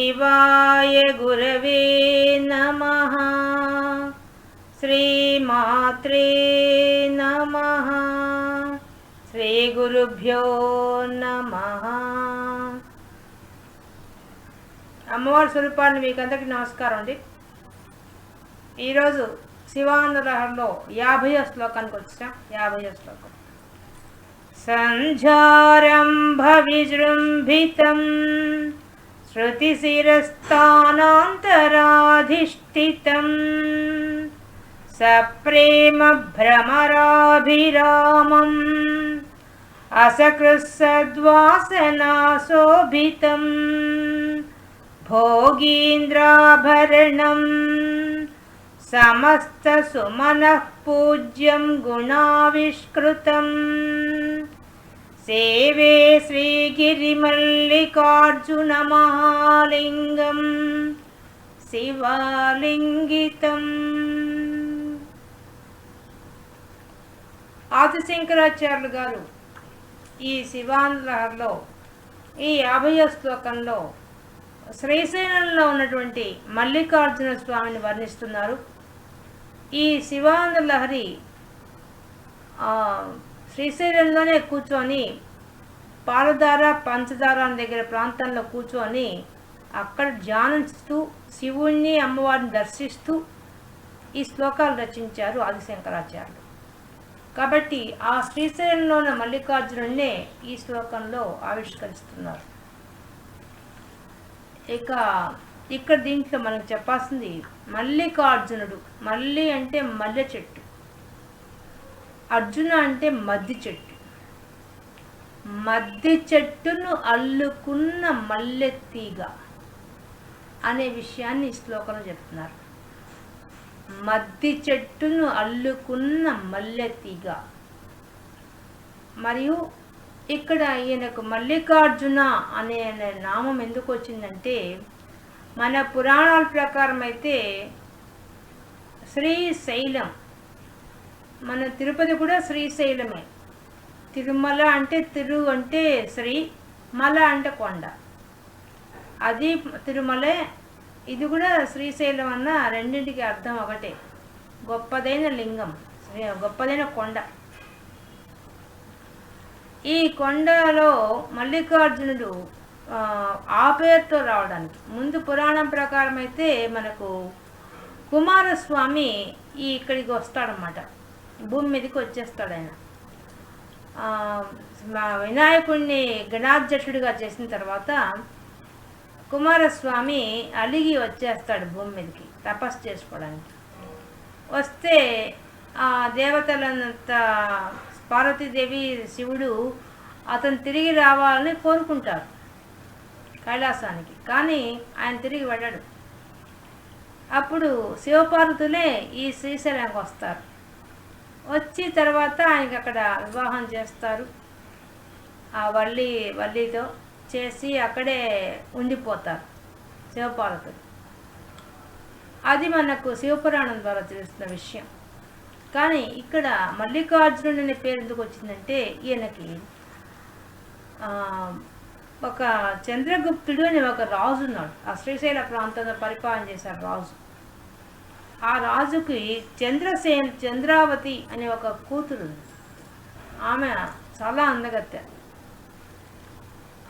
శివాయ గురవే నమ శ్రీమాత్రే నమ శ్రీ గురుభ్యో నమ అమ్మవారి స్వరూపాన్ని మీకందరికీ నమస్కారం అండి. ఈరోజు శివానందలహరిలో యాభై శ్లోకానికి వచ్చాం. యాభై శ్లోకం. సంధ్యారంభ విజృంభితం श्रुतिशिरस्थानान्तराधिष्ठितं सप्रेमभ्रमराभिरामम् असकृत्सद्वासनाशोभितं भोगीन्द्राभरणं समस्तसुमनः पूज्यं गुणाविष्कृतम् సేవే శ్రీగిరి మల్లికార్జునమహాలింగం శివాలింగితం. ఆదిశంకరాచార్యులు గారు ఈ శివాంధ్రలో ఈ యాభయో శ్లోకంలో శ్రీశైలంలో ఉన్నటువంటి మల్లికార్జున స్వామిని వర్ణిస్తున్నారు. ఈ శివానంద లహరి శ్రీశైలంలోనే కూర్చొని పాలధార పంచదార దగ్గర ప్రాంతంలో కూర్చొని అక్కడ ధ్యానిస్తూ శివుణ్ణి అమ్మవారిని దర్శిస్తూ ఈ శ్లోకాలు రచించారు ఆదిశంకరాచార్యులు. కాబట్టి ఆ శ్రీశైలంలో ఉన్న మల్లికార్జునుడినే ఈ శ్లోకంలో ఆవిష్కరిస్తున్నారు. ఇక ఇక్కడ దీంట్లో మనకు చెప్పాల్సింది మల్లికార్జునుడు. మల్లి అంటే మల్లె చెట్టు. అర్జున అంటే మద్ది చెట్టు. మద్ది చెట్టును అల్లుకున్న మల్లెతీగ అనే విషయాన్ని ఈ శ్లోకంలో చెప్తున్నారు. మద్ది చెట్టును అల్లుకున్న మల్లెతీగ మరియు ఇక్కడ ఈయనకు మల్లికార్జున అనే నామం ఎందుకు వచ్చిందంటే మన పురాణాల ప్రకారం అయితే శ్రీశైలం మన తిరుపతి కూడా శ్రీశైలమే. తిరుమల అంటే తిరు అంటే శ్రీ మల అంటే కొండ. అది తిరుమలే. ఇది కూడా శ్రీశైలం అన్న రెండింటికి అర్థం ఒకటే. గొప్పదైన లింగం గొప్పదైన కొండ. ఈ కొండలో మల్లికార్జునుడు ఆ పేరుతో రావడానికి. ముందు పురాణం ప్రకారం అయితే మనకు కుమారస్వామి ఈ ఇక్కడికి వస్తాడనమాట భూమి మీదకి వచ్చేస్తాడు ఆయన వినాయకుడిని గణాధ్యక్షుడిగా చేసిన తర్వాత కుమారస్వామి అలిగి వచ్చేస్తాడు భూమి మీదకి తపస్సు చేసుకోవడానికి. వస్తే ఆ దేవతలంత పార్వతీదేవి శివుడు అతను తిరిగి రావాలని కోరుకుంటారు కైలాసానికి. కానీ ఆయన తిరిగి వెళ్ళడు. అప్పుడు శివపార్వతులే ఈ శ్రీశైలంకి వస్తారు. వచ్చి తర్వాత ఆయనకి అక్కడ వివాహం చేస్తారు. ఆ వల్లి వల్లితో చేసి అక్కడే ఉండిపోతారు శివపార్వతులు. అది మనకు శివపురాణం ద్వారా తెలుస్తున్న విషయం. కానీ ఇక్కడ మల్లికార్జునుడు అనే పేరు ఎందుకు వచ్చిందంటే ఈయనకి ఒక చంద్రగుప్తుడు అనే ఒక రాజు ఉన్నాడు. ఆ శ్రీశైల ప్రాంతంలో పరిపాలన చేశారు రాజు. ఆ రాజుకి చంద్రసేన్ చంద్రావతి అనే ఒక కూతురు ఉంది ఆమె చాలా అందగత్తె.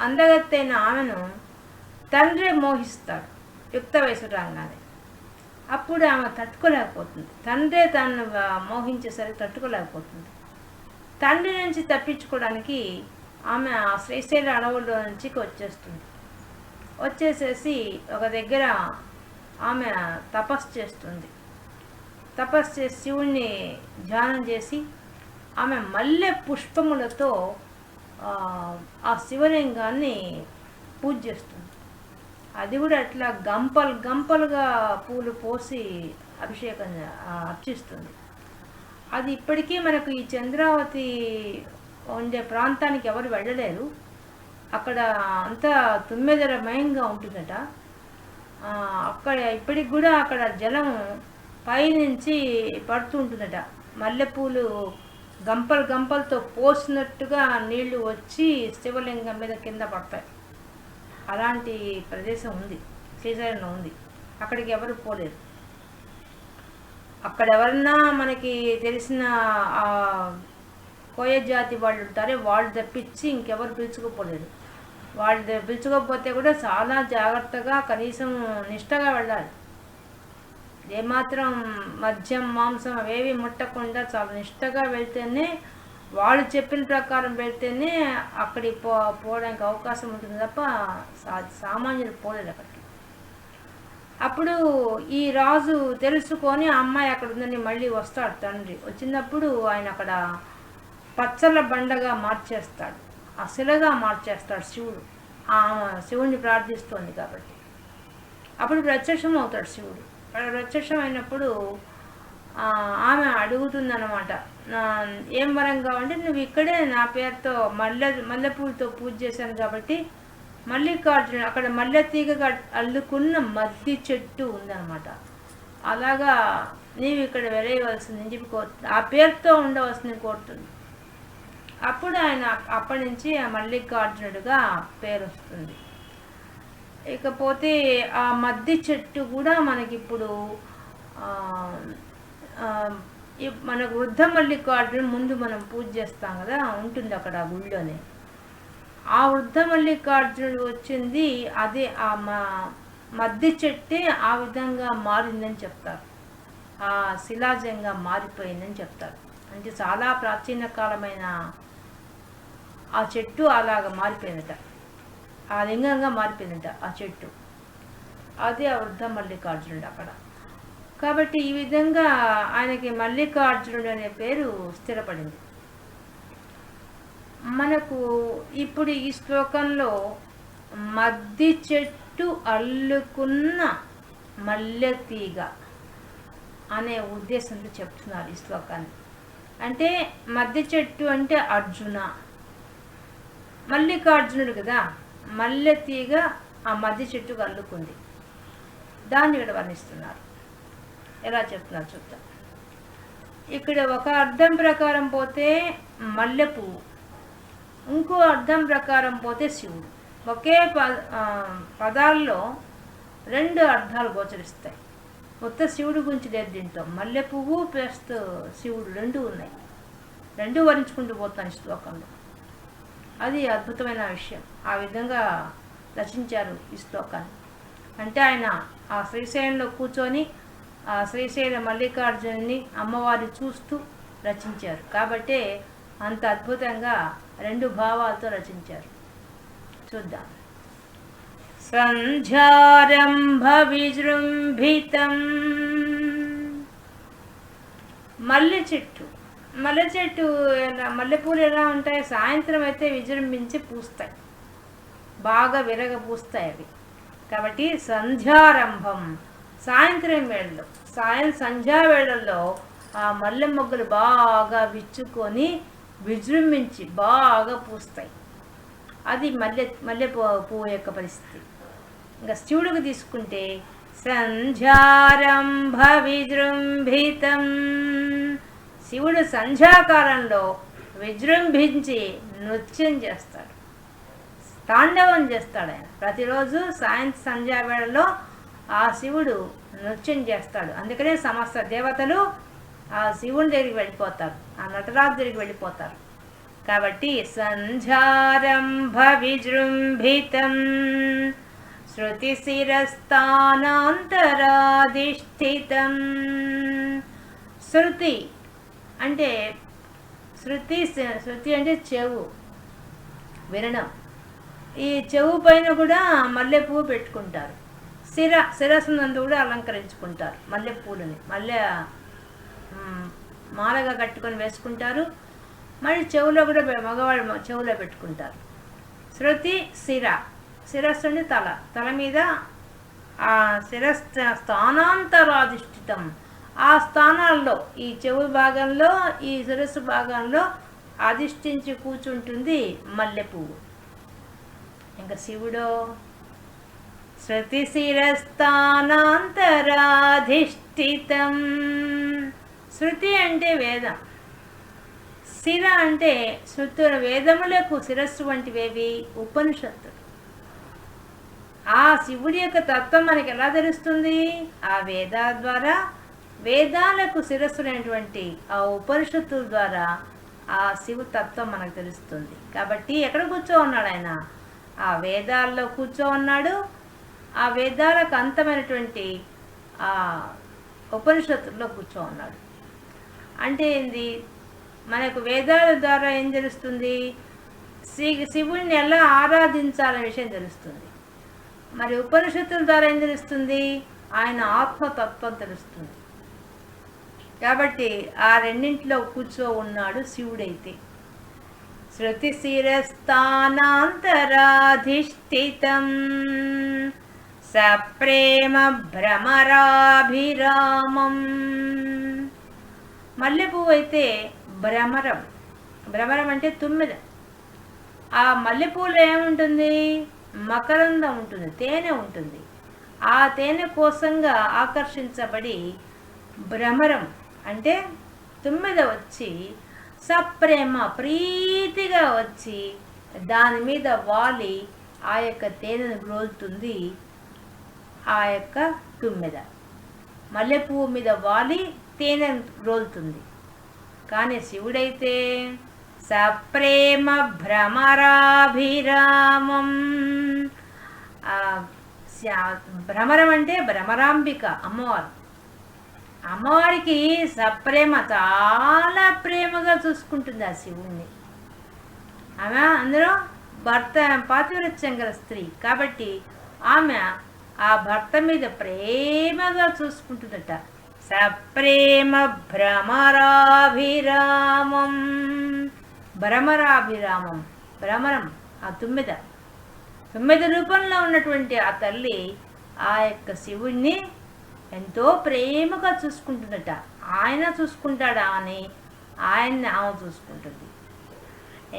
అందగత్తైన ఆమెను తండ్రి మోహిస్తాడు యుక్త వయసు రాగానే. అప్పుడు ఆమె తట్టుకోలేకపోతుంది. తండ్రే తను మోహించేసరికి తట్టుకోలేకపోతుంది. తండ్రి నుంచి తప్పించుకోవడానికి ఆమె ఆ శ్రీశైల అడవుల్లో నుంచి వచ్చేస్తుంది. వచ్చేసేసి ఒక దగ్గర ఆమె తపస్సు చేస్తుంది. తపస్సు చేసి శివుణ్ణి ధ్యానం చేసి ఆమె మల్లె పుష్పములతో ఆ శివలింగాన్ని పూజ చేస్తుంది. అది కూడా అట్లా గంపలు గంపలుగా పూలు పోసి అభిషేకం అర్చిస్తుంది. అది ఇప్పటికీ మనకు ఈ చంద్రావతి ఉండే ప్రాంతానికి ఎవరు వెళ్ళలేరు. అక్కడ అంతా తుమ్మెదరమయంగా ఉంటుందట. అక్కడ ఇప్పటికి కూడా అక్కడ జలం పైనుంచి పడుతూ ఉంటుందట మల్లెపూలు గంపలు గంపలతో పోసినట్టుగా నీళ్ళు వచ్చి శివలింగం మీద కింద పడతాయి. అలాంటి ప్రదేశం ఉంది. శ్రీశైలం ఉంది. అక్కడికి ఎవరు పోలేరు. అక్కడ ఎవరన్నా మనకి తెలిసిన కోయ జాతి వాళ్ళు ఉంటారే వాళ్ళు తప్పించి ఇంకెవరు పిలుచుకోపోలేరు. వాళ్ళు పిలుచుకోకపోతే కూడా చాలా జాగ్రత్తగా కనీసం నిష్టగా వెళ్ళాలి. ఏమాత్రం మద్యం మాంసం అవేవి ముట్టకుండా చాలా. నిష్టగా వెళ్తేనే వాళ్ళు చెప్పిన ప్రకారం వెళ్తేనే అక్కడికి పో పోవడానికి అవకాశం ఉంటుంది తప్ప సా- సామాన్యులు పోలేదు అక్కడికి. అప్పుడు ఈ రాజు తెలుసుకొని అమ్మాయి అక్కడ ఉందని మళ్ళీ వస్తాడు తండ్రి. వచ్చినప్పుడు ఆయన అక్కడ పచ్చల బండగా మార్చేస్తాడు. అసలుగా మార్చేస్తాడు శివుడు. ఆమె శివుణ్ణి ప్రార్థిస్తోంది కాబట్టి. అప్పుడు ప్రత్యక్షం అవుతాడు శివుడు. అక్కడ ప్రత్యక్షమైనప్పుడు ఆ, ఆమె అడుగుతుందన్నమాట. నా- ఏం వరం కావాలంటే నువ్వు ఇక్కడే నా పేరుతో మల్లె మల్లెపూలతో పూజ చేశాను కాబట్టి మల్లికార్జున అక్కడ మల్లె తీగగా అల్లుకున్న మద్ది చెట్టు ఉందన్నమాట. అలాగా నీవు ఇక్కడ వెలయవలసిందని చెప్పి కోరుతుంది ఆ పేరుతో ఉండవలసింది కోరుతుంది. అప్పుడు ఆయన అప్పటి నుంచి ఆ మల్లికార్జునుడిగా పేరు వస్తుంది ఇకపోతే ఆ మద్ది చెట్టు కూడా మనకిప్పుడు ఇప్పుడు మనకు వృద్ధమల్లి మల్లికార్జును ముందు మనం పూజ చేస్తాం కదా ఉంటుంది అక్కడ ఆ గుళ్ళోనే. ఆ వృద్ధమల్లి మల్లికార్జునుడు వచ్చింది అదే ఆ మా మద్ది చెట్టే ఆ విధంగా మారిందని చెప్తారు. ఆ శిలాజంగా మారిపోయిందని చెప్తారు. అంటే చాలా ప్రాచీన కాలమైన ఆ చెట్టు అలాగ మారిపోయిందట. ఆ లింగంగా మారిపోయిందంట ఆ చెట్టు. అదే ఆ వృద్ధ మల్లికార్జునుడు అక్కడ. కాబట్టి ఈ విధంగా ఆయనకి మల్లికార్జునుడు అనే పేరు స్థిరపడింది. మనకు ఇప్పుడు ఈ శ్లోకంలో మద్ది చెట్టు అల్లుకున్న మల్లె తీగ అనే ఉద్దేశంతో చెప్తున్నారు ఈ శ్లోకాన్ని. అంటే మద్ది చెట్టు అంటే అర్జున మల్లికార్జునుడు కదా. మల్లె తీగ ఆ మద్ది చెట్టుకు అల్లుకుంది. దాన్ని ఇక్కడ వర్ణిస్తున్నారు. ఎలా చెప్తున్నారు చూద్దాం. ఇక్కడ ఒక అర్థం ప్రకారం పోతే మల్లె పువ్వు ఇంకో అర్థం ప్రకారం పోతే శివుడు. ఒకే ప పదాల్లో రెండు అర్థాలు గోచరిస్తాయి. కొత్త శివుడు గురించి లేదు దీంట్లో. మల్లె పువ్వు ప్లస్ శివుడు రెండు ఉన్నాయి. రెండు వరించుకుంటూ పోతాను ఈ శ్లోకంలో. అది అద్భుతమైన విషయం. ఆ విధంగా రచించారు ఈ శ్లోకాన్ని. అంటే ఆయన ఆ శ్రీశైలంలో కూర్చొని ఆ శ్రీశైల మల్లికార్జునుని అమ్మవారిని చూస్తూ రచించారు. కాబట్టే అంత అద్భుతంగా రెండు భావాలతో రచించారు. చూద్దాం. సంధ్యారంభ విజృంభితం మల్లె చెట్టు. మల్లె చెట్టు ఎలా మల్లెపూలు ఎలా ఉంటాయి సాయంత్రం అయితే విజృంభించి పూస్తాయి. బాగా విరగ పూస్తాయి అవి. కాబట్టి సంధ్యారంభం సాయంత్రం వేళలో సాయం సంధ్యా వేళల్లో ఆ మల్లె మొగ్గలు బాగా విచ్చుకొని విజృంభించి బాగా పూస్తాయి. అది మల్లె మల్లె పూ- పువ్వు యొక్క పరిస్థితి. ఇంకా శివుడికి తీసుకుంటే సంధ్యారంభ విజృంభితం. శివుడు సంధ్యాకాలంలో విజృంభించి నృత్యం చేస్తాడు. తాండవం చేస్తాడు ఆయన. ప్రతిరోజు సాయంత్రం సంధ్యావేళలో ఆ శివుడు నృత్యం చేస్తాడు. అందుకనే సమస్త దేవతలు ఆ శివుని దగ్గరికి వెళ్ళిపోతారు. ఆ నటరాజు దగ్గరికి వెళ్ళిపోతారు. కాబట్టి సంధ్యారంభ విజృంభితం. శృతి శిరస్థానాంతరాధిష్ఠితం. శృతి అంటే శృతి శృతి అంటే చెవు వినడం ఈ చెవు పైన కూడా మల్లెపువ్వు పెట్టుకుంటారు. శిర శిరస్సునందు కూడా అలంకరించుకుంటారు మల్లెపూలని. మల్లె మాలగా కట్టుకొని వేసుకుంటారు. మళ్ళీ చెవులో కూడా మగవాళ్ళు చెవులో పెట్టుకుంటారు. శృతి శిర శిరస్సు అంటే తల. తల మీద ఆ శిరస్ స్థానాంతరాధిష్ఠితం. ఆ స్థానాల్లో ఈ చెవు భాగంలో ఈ శిరస్సు భాగంలో అధిష్ఠించి కూర్చుంటుంది మల్లె పువ్వు ఇంకా శివుడో శృతిశిరస్థానాంతరాధిష్ఠితం శృతి అంటే వేదం. శిర అంటే శృతు వేదములకు శిరస్సు వంటివేవి ఉపనిషత్తులు. ఆ శివుడి యొక్క తత్వం మనకి ఎలా తెలుస్తుంది? ఆ వేదాల ద్వారా వేదాలకు శిరస్సులైనటువంటి ఆ ఉపనిషత్తుల ద్వారా ఆ శివు తత్వం మనకు తెలుస్తుంది. కాబట్టి ఎక్కడ కూర్చో ఉన్నాడు ఆయన? ఆ వేదాల్లో కూర్చో ఉన్నాడు. ఆ వేదాలకు అంతమైనటువంటి ఆ ఉపనిషత్తుల్లో కూర్చో ఉన్నాడు. అంటే ఏంది? మనకు వేదాల ద్వారా ఏం తెలుస్తుంది? శి శివుడిని ఎలా ఆరాధించాలనే విషయం తెలుస్తుంది. మరి ఉపనిషత్తుల ద్వారా ఏం తెలుస్తుంది? ఆయన ఆత్మతత్వం తెలుస్తుంది. కాబట్టి ఆ రెండింటిలో కూర్చో ఉన్నాడు శివుడైతే. శృతి శిరస్థానాంతరాధిష్ఠితం సప్రేమ భ్రమరాభిరామం. మల్లెపువ్వు అయితే భ్రమరం. భ్రమరం అంటే తుమ్మెద. ఆ మల్లెపూలో ఏముంటుంది? మకరందం ఉంటుంది తేనె ఉంటుంది. ఆ తేనె కోసంగా ఆకర్షించబడి భ్రమరం. అంటే తుమ్మిద వచ్చి సప్రేమ ప్రీతిగా వచ్చి దాని మీద వాలి ఆ యొక్క తేనెను గ్రోలుతుంది ఆ యొక్క తుమ్మెద. మల్లెపువ్వు మీద వాలి తేనె రోలుతుంది కానీ శివుడైతే సప్రేమ భ్రమరాభిరామం. భ్రమరం అంటే భ్రమరాంబిక అమ్మవారు. అమ్మవారికి సప్రేమ చాలా ప్రేమగా చూసుకుంటుంది ఆ శివుణ్ణి. ఆమె అందులో భర్త పాతివ్రత్యం గల స్త్రీ. కాబట్టి ఆమె ఆ భర్త మీద ప్రేమగా చూసుకుంటుందట. సప్రేమ భ్రమరాభిరామం. భ్రమరాభిరామం భ్రమరం ఆ తుమ్మెద. తుమ్మెద రూపంలో ఉన్నటువంటి ఆ తల్లి ఆ యొక్క శివుణ్ణి ఎంతో ప్రేమగా చూసుకుంటుందట. ఆయన చూసుకుంటాడా అని ఆయన్ని ఆమె చూసుకుంటుంది.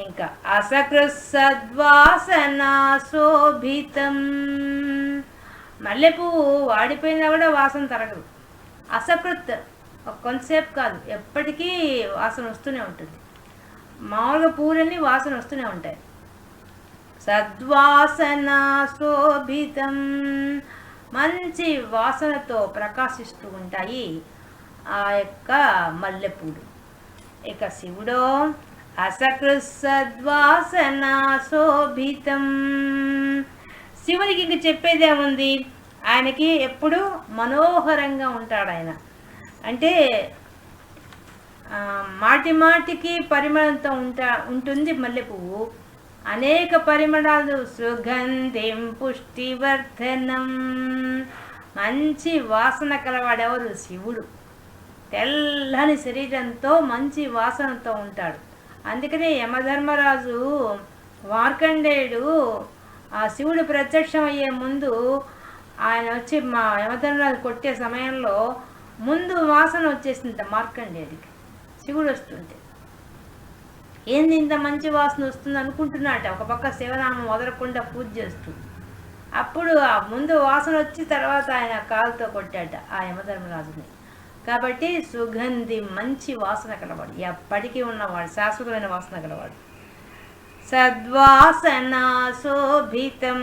ఇంకా అసకృసద్వాసనా శోభితం మల్లెపువ్వు వాడిపోయినా కూడా వాసన తరగదు. అసకృత్ కొంతసేపు కాదు ఎప్పటికీ వాసన వస్తూనే ఉంటుంది. మామూలుగా పూలన్నీ వాసన వస్తూనే ఉంటాయి. సద్వాసన శోభితం మంచి వాసనతో ప్రకాశిస్తూ ఉంటాయి ఆ యొక్క మల్లెపూలు. ఇక శివుడో అసకృసద్వాసన శోభితం శివునికి ఇంక చెప్పేదేముంది ఆయనకి ఎప్పుడు మనోహరంగా ఉంటాడు ఆయన. అంటే మాటి మాటికి పరిమళంతో ఉంటా ఉంటుంది మల్లెపువ్వు అనేక పరిమళాలు సుగంధిం పుష్టివర్ధనం. మంచి వాసన కలవాడెవరు? శివుడు. తెల్లని శరీరంతో మంచి వాసనతో ఉంటాడు. అందుకనే యమధర్మరాజు మార్కండేయుడు ఆ శివుడు ప్రత్యక్షం అయ్యే ముందు ఆయన వచ్చి మా యమధర్మరాజు కొట్టే సమయంలో ముందు వాసన వచ్చేసింది మార్కండేయుడికి. శివుడు వస్తుంటే. ఏంది ఇంత మంచి వాసన వస్తుంది అనుకుంటున్నాట ఒక పక్క శివనామం వదలకుండా పూజ చేస్తూ. అప్పుడు ఆ ముందు వాసన వచ్చి తర్వాత ఆయన కాలుతో కొట్టాట ఆ యమధర్మరాజుని. కాబట్టి సుగంధి మంచి వాసన కలవాడు. ఎప్పటికీ ఉన్నవాడు శాశ్వతమైన వాసన కలవాడు. సద్వాసన శోభితం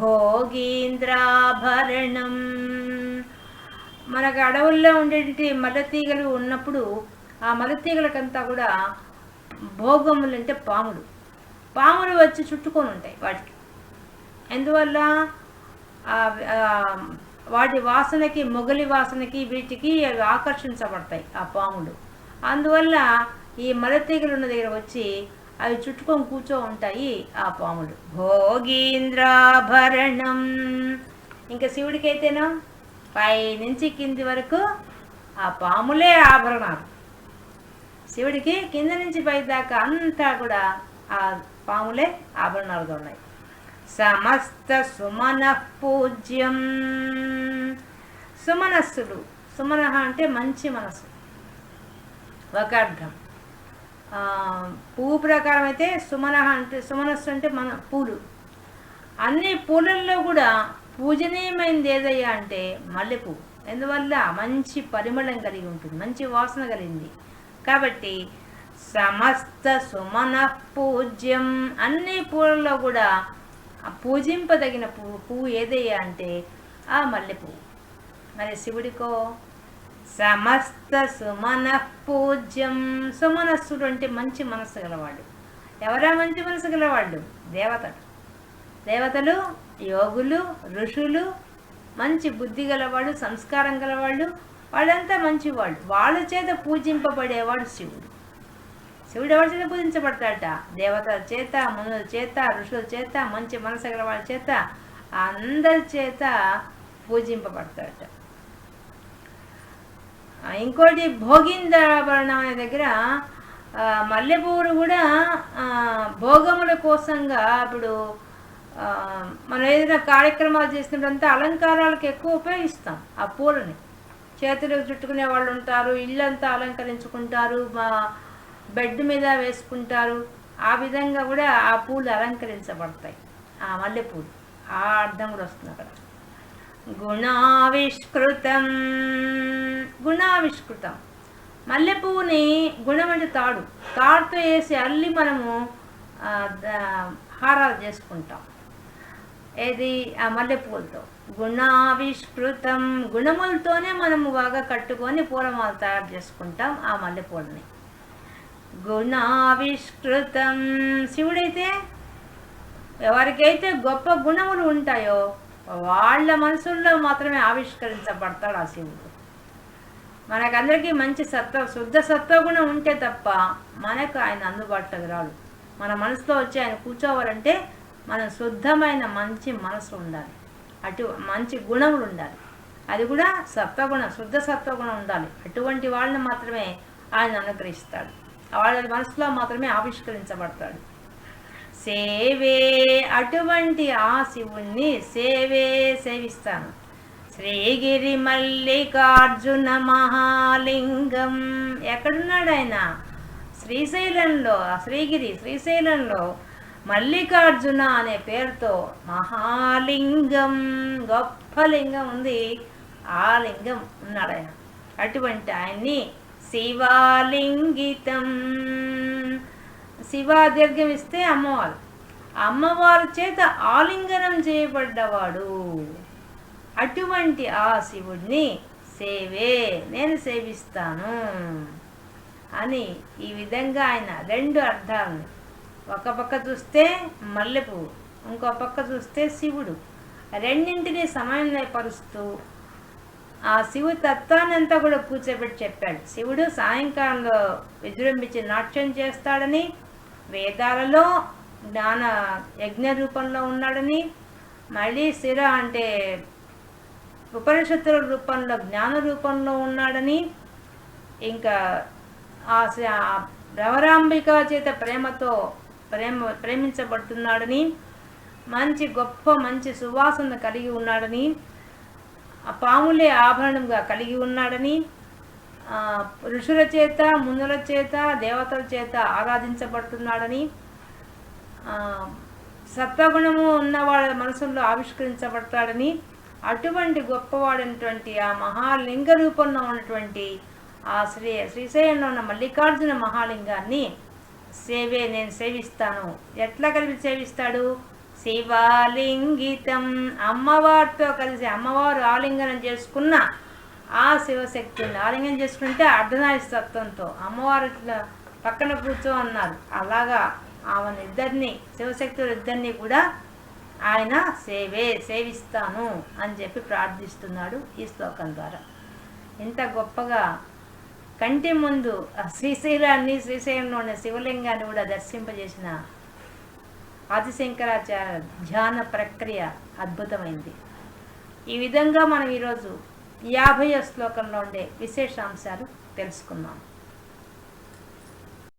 భోగీంద్రాభరణం. మనకు అడవుల్లో ఉండేటి మల్లెతీగలు ఉన్నప్పుడు ఆ మల్లెతీగలకంతా కూడా భోగములు అంటే పాములు. పాములు వచ్చి చుట్టుకొని ఉంటాయి వాటికి. ఎందువల్ల? వాటి వాసనకి మొగలి వాసనకి వీటికి అవి ఆకర్షించబడతాయి ఆ పాములు. అందువల్ల ఈ మలతీగలు ఉన్న దగ్గర వచ్చి అవి చుట్టుకొని కూర్చో ఉంటాయి ఆ పాములు. భోగీంద్రాభరణం. ఇంకా శివుడికి పై నుంచి కింది వరకు ఆ పాములే ఆభరణాలు. శివుడికి కింద నుంచి పై దాకా అంతా కూడా ఆ పాములే ఆభరణాలుగా ఉన్నాయి. సమస్త సుమన పూజ్యం. సుమనస్సులు. సుమన అంటే మంచి మనసు. ఒక అర్థం. ఆ, పువ్వు ప్రకారం అయితే సుమన అంటే సుమనస్సు అంటే మన పూలు. అన్ని పూలల్లో కూడా పూజనీయమైనది ఏదయ్యా అంటే మల్లెపువ్వు ఎందువల్ల? మంచి పరిమళం కలిగి ఉంటుంది. మంచి వాసన కలిగింది. కాబట్టి సమస్త సుమన పూజ్యం అన్ని పూలలో కూడా పూజింపదగిన పువ్వు పువ్వు ఏదయ్యా అంటే ఆ మల్లె పువ్వు మరి శివుడికో సమస్త సుమన పూజ్యం. సుమనస్సుడు అంటే మంచి మనస్సు గలవాడు. ఎవరా మంచి మనసు గలవాళ్ళు దేవతలు. దేవతలు యోగులు ఋషులు మంచి బుద్ధి గలవాళ్ళు సంస్కారం గలవాళ్ళు వాళ్ళంతా మంచివాళ్ళు. వాళ్ళ చేత పూజింపబడేవాడు శివుడు. శివుడు ఎవరి చేత పూజించబడతాడట? దేవతల చేత మునుల చేత ఋషుల చేత మంచి మనసు గల వాళ్ళ చేత అందరి చేత పూజింపబడతాడట. ఇంకోటి భోగిందాభరణం అనే దగ్గర మల్లెపూలు కూడా భోగముల కోసంగా ఇప్పుడు మనం ఏదైనా కార్యక్రమాలు చేసినప్పుడంతా అలంకారాలకు ఎక్కువ ఉపయోగిస్తాం ఆ పూలని. చేతులు చుట్టుకునే వాళ్ళు ఉంటారు ఇల్లంతా అలంకరించుకుంటారు మా బెడ్ మీద వేసుకుంటారు. ఆ విధంగా కూడా ఆ పూలు అలంకరించబడతాయి. ఆ మల్లెపూలు. ఆ అర్థం కూడా వస్తుంది అక్కడ. గుణావిష్కృతం. గుణావిష్కృతం. మల్లెపువ్వుని గుణం అంటే తాడు. తాడుతో వేసి అల్లి మనము హారాలు చేసుకుంటాం. ఏది? ఆ మల్లెపూలతో. గుణావిష్కృతం. గుణములతోనే మనము బాగా కట్టుకొని పూలమాల తయారు చేసుకుంటాం ఆ మల్లెపూలని. గుణావిష్కృతం. శివుడైతే ఎవరికైతే గొప్ప గుణములు ఉంటాయో వాళ్ళ మనసుల్లో మాత్రమే ఆవిష్కరించబడతాడు ఆ శివుడు. మనకందరికీ మంచి సత్వ శుద్ధ సత్వగుణం ఉంటే తప్ప మనకు ఆయన అందుబాటులోకి రాడు. మన మనసులో వచ్చి ఆయన కూర్చోవాలంటే మనం శుద్ధమైన మంచి మనసు ఉండాలి. అటు మంచి గుణములు ఉండాలి. అది కూడా సత్వగుణం శుద్ధ సత్వగుణం ఉండాలి. అటువంటి వాళ్ళని మాత్రమే ఆయన అనుగ్రహిస్తాడు. వాళ్ళ మనసులో మాత్రమే ఆవిష్కరించబడతాడు. సేవే అటువంటి ఆ శివుణ్ణి సేవే సేవిస్తాను. శ్రీగిరి మల్లికార్జున మహాలింగం. ఎక్కడున్నాడు ఆయన? శ్రీశైలంలో శ్రీగిరి శ్రీశైలంలో మల్లికార్జున అనే పేరుతో మహాలింగం గొప్ప లింగం ఉంది. ఆ లింగం ఉన్నాడు ఆయన. అటువంటి ఆయన్ని శివాలింగితం. శివ దీర్ఘం ఇస్తే అమ్మవారు. అమ్మవారి చేత ఆలింగనం చేయబడ్డవాడు. అటువంటి ఆ శివుడిని సేవే నేను సేవిస్తాను అని ఈ విధంగా ఆయన రెండు అర్థాలని ఒక పక్క చూస్తే మల్లెపువ్వు ఇంకో పక్క చూస్తే శివుడు. రెండింటిని సమన్వయపరుస్తూ ఆ శివు తత్వాన్ని అంతా కూడా కూర్చోబెట్టి చెప్పాడు. శివుడు సాయంకాలంలో విజృంభించి నాట్యం చేస్తాడని వేదాలలో జ్ఞాన యజ్ఞ రూపంలో ఉన్నాడని మళ్ళీ శిర అంటే ఉపనిషత్తుల రూపంలో జ్ఞాన రూపంలో ఉన్నాడని ఇంకా ఆ భ్రమరాంబిక భ్రవరాంబిక చేత ప్రేమతో ప్రేమ ప్రేమించబడుతున్నాడని మంచి గొప్ప మంచి సువాసన కలిగి ఉన్నాడని ఆ పాములే ఆభరణంగా కలిగి ఉన్నాడని ఋషుల చేత మునుల చేత దేవతల చేత ఆరాధించబడుతున్నాడని సత్వగుణము ఉన్న మనసుల్లో ఆవిష్కరించబడతాడని అటువంటి గొప్పవాడైనటువంటి ఆ మహాలింగ రూపంలో ఉన్నటువంటి ఆ శ్రీ శ్రీశైలంలో ఉన్న మల్లికార్జున మహాలింగాన్ని సేవే నేను సేవిస్తాను. ఎట్లా కలిపి సేవిస్తాడు? శివాలింగితం. అమ్మవారితో కలిసి అమ్మవారు ఆలింగనం చేసుకున్న ఆ శివశక్తిని ఆలింగనం చేసుకుంటే అర్ధనారీస్తత్వంతో అమ్మవారు ఇట్లా పక్కన కూర్చో అన్నారు. అలాగా ఆమెను ఇద్దరిని శివశక్తులు ఇద్దరిని కూడా ఆయన సేవే సేవిస్తాను అని చెప్పి ప్రార్థిస్తున్నాడు ఈ శ్లోకం ద్వారా. ఇంత గొప్పగా కంటి ముందు శ్రీశైలాన్ని శ్రీశైలంలో ఉన్న శివలింగాన్ని కూడా దర్శింపజేసిన ఆదిశంకరాచార్య ధ్యాన ప్రక్రియ అద్భుతమైంది. ఈ విధంగా మనం ఈరోజు యాభై శ్లోకంలో ఉండే విశేషాంశాలు తెలుసుకున్నాం.